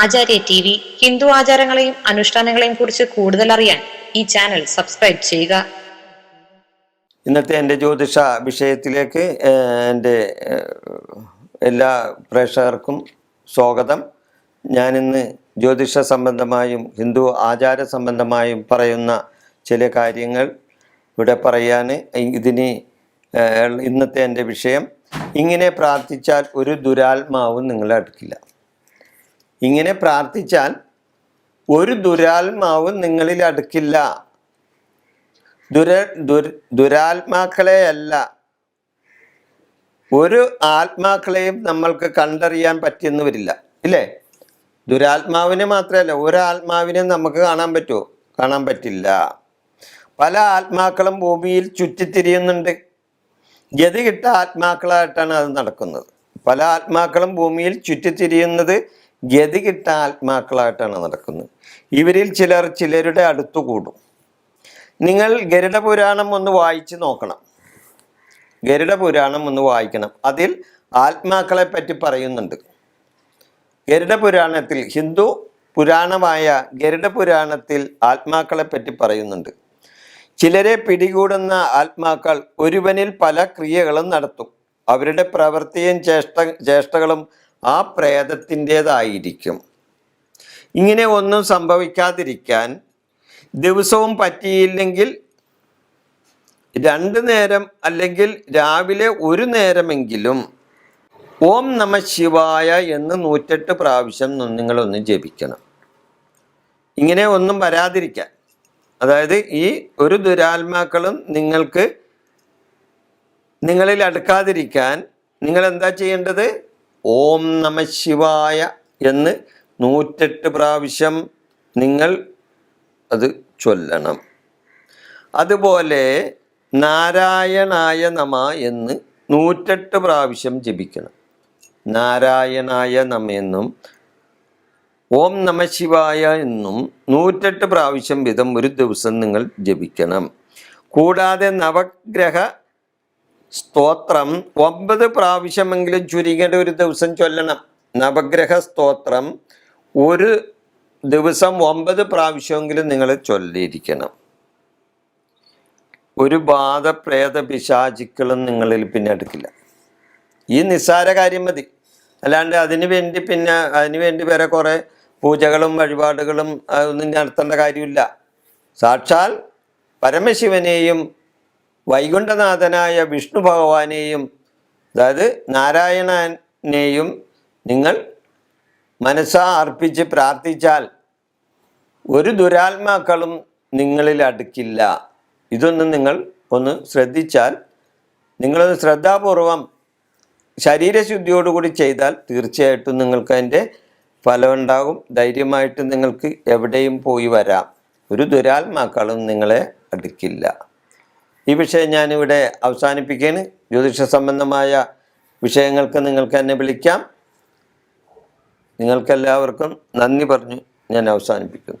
ആചാര്യ T V Hindu ആചാരങ്ങളെയും അനുഷ്ഠാനങ്ങളെയും കുറിച്ച് കൂടുതൽ അറിയാൻ ഈ ചാനൽ സബ്സ്ക്രൈബ് ചെയ്യുക. ഇന്നത്തെ എന്റെ ജ്യോതിഷ വിഷയത്തിലേക്ക് എന്റെ എല്ലാ പ്രേക്ഷകർക്കും സ്വാഗതം. ഞാനിന്ന് ജ്യോതിഷ സംബന്ധമായും ഹിന്ദു ആചാര സംബന്ധമായും പറയുന്ന ചില കാര്യങ്ങൾ ഇവിടെ പറയാൻ ഇതിന് ഇന്നത്തെ എന്റെ വിഷയം ഇങ്ങനെ പ്രാർത്ഥിച്ചാൽ ഒരു ദുരാത്മാവും നിങ്ങളെ അടുക്കില്ല. ഇങ്ങനെ പ്രാർത്ഥിച്ചാൽ ഒരു ദുരാത്മാവും നിങ്ങളിൽ അടുക്കില്ല. ദുര ദുര ദുരാത്മാക്കളെയല്ല. ഒരു ആത്മാക്കളെയും നമ്മൾക്ക് കണ്ടറിയാൻ പറ്റിയെന്ന് വരില്ല ഇല്ലേ? ദുരാത്മാവിനെ മാത്രമല്ല ഒരാത്മാവിനെ നമുക്ക് കാണാൻ പറ്റുമോ? കാണാൻ പറ്റില്ല. പല ആത്മാക്കളും ഭൂമിയിൽ ചുറ്റിത്തിരിയുന്നുണ്ട്. ഗതി കിട്ട ആത്മാക്കളായിട്ടാണ് അത് നടക്കുന്നത്. പല ആത്മാക്കളും ഭൂമിയിൽ ചുറ്റിത്തിരിയുന്നത് ഗതി കിട്ട ആത്മാക്കളായിട്ടാണ് നടക്കുന്നത്. ഇവരിൽ ചിലർ ചിലരുടെ അടുത്തു കൂടും. നിങ്ങൾ ഗരുഡ പുരാണം ഒന്ന് വായിച്ച് നോക്കണം. ഗരുഡ പുരാണം ഒന്ന് വായിക്കണം. അതിൽ ആത്മാക്കളെ പറ്റി പറയുന്നുണ്ട്. ഗരുഡ പുരാണത്തിൽ ഹിന്ദു പുരാണമായ ഗരുഡ പുരാണത്തിൽ ആത്മാക്കളെ പറ്റി പറയുന്നുണ്ട്. ചിലരെ പിടികൂടുന്ന ആത്മാക്കൾ ഒരുവനിൽ പല ക്രിയകളും നടത്തും. അവരുടെ പ്രവൃത്തിയും ചേഷ്ട ചേഷ്ടകളും ആ പ്രേതത്തിന്റേതായിരിക്കും. ഇങ്ങനെ ഒന്നും സംഭവിക്കാതിരിക്കാൻ ദിവസവും പറ്റിയില്ലെങ്കിൽ രണ്ട് നേരം അല്ലെങ്കിൽ രാവിലെ ഒരു നേരമെങ്കിലും ഓം നമ ശിവായ എന്ന് നൂറ്റെട്ട് പ്രാവശ്യം നിങ്ങളൊന്ന് ജപിക്കണം. ഇങ്ങനെ ഒന്നും വരാതിരിക്കാൻ. അതായത് ഈ ഒരു ദുരാത്മാക്കളും നിങ്ങൾക്ക് നിങ്ങളിൽ അടുക്കാതിരിക്കാൻ നിങ്ങൾ എന്താ ചെയ്യേണ്ടത്? ഓം നമ ശിവായ എന്ന് നൂറ്റെട്ട് പ്രാവശ്യം നിങ്ങൾ അത് ചൊല്ലണം. അതുപോലെ നാരായണായ നമ എന്ന് നൂറ്റെട്ട് പ്രാവശ്യം ജപിക്കണം. നാരായണായ നമ എന്നും ഓം നമ ശിവായ എന്നും നൂറ്റെട്ട് പ്രാവശ്യം വീതം ഒരു ദിവസം നിങ്ങൾ ജപിക്കണം. കൂടാതെ നവഗ്രഹ സ്തോത്രം. ഒമ്പത് പ്രാവശ്യമെങ്കിലും ചുരുങ്ങേണ്ട ഒരു ദിവസം ചൊല്ലണം. നവഗ്രഹ സ്തോത്രം. ഒരു ദിവസം ഒമ്പത് പ്രാവശ്യമെങ്കിലും നിങ്ങൾ ചൊല്ലിയിരിക്കണം. ഒരു ബാധ പ്രേത പിശാചിക്കളും നിങ്ങളിൽ പിന്നെ എടുക്കില്ല ഈ നിസ്സാര കാര്യം മതി. അല്ലാണ്ട് അതിന് വേണ്ടി പിന്നെ അതിന് വേണ്ടി വേറെ കുറേ പൂജകളും വഴിപാടുകളും ഒന്നും നടത്തേണ്ട കാര്യമില്ല. സാക്ഷാൽ പരമശിവനെയും വൈകുണ്ഠനാഥനായ വിഷ്ണു ഭഗവാനെയും അതായത് നാരായണനെയും നിങ്ങൾ മനസ്സാ അർപ്പിച്ച് പ്രാർത്ഥിച്ചാൽ ഒരു ദുരാത്മാക്കളും നിങ്ങളിൽ അടുക്കില്ല. ഇതൊന്നും നിങ്ങൾ ഒന്ന് ശ്രദ്ധിച്ചാൽ നിങ്ങളത് ശ്രദ്ധാപൂർവം ശരീരശുദ്ധിയോടുകൂടി ചെയ്താൽ തീർച്ചയായിട്ടും നിങ്ങൾക്ക് അതിന്റെ ഫലമുണ്ടാകും. ധൈര്യമായിട്ട് നിങ്ങൾക്ക് എവിടെയും പോയി വരാം. ഒരു ദുരാത്മാക്കളും നിങ്ങളെ അടുക്കില്ല. ഈ വിഷയം ഞാനിവിടെ അവസാനിപ്പിക്കുകയാണ്. ജ്യോതിഷ സംബന്ധമായ വിഷയങ്ങൾക്ക് നിങ്ങൾക്ക് എന്നെ വിളിക്കാം. നിങ്ങൾക്കെല്ലാവർക്കും നന്ദി പറഞ്ഞ് ഞാൻ അവസാനിപ്പിക്കുന്നു.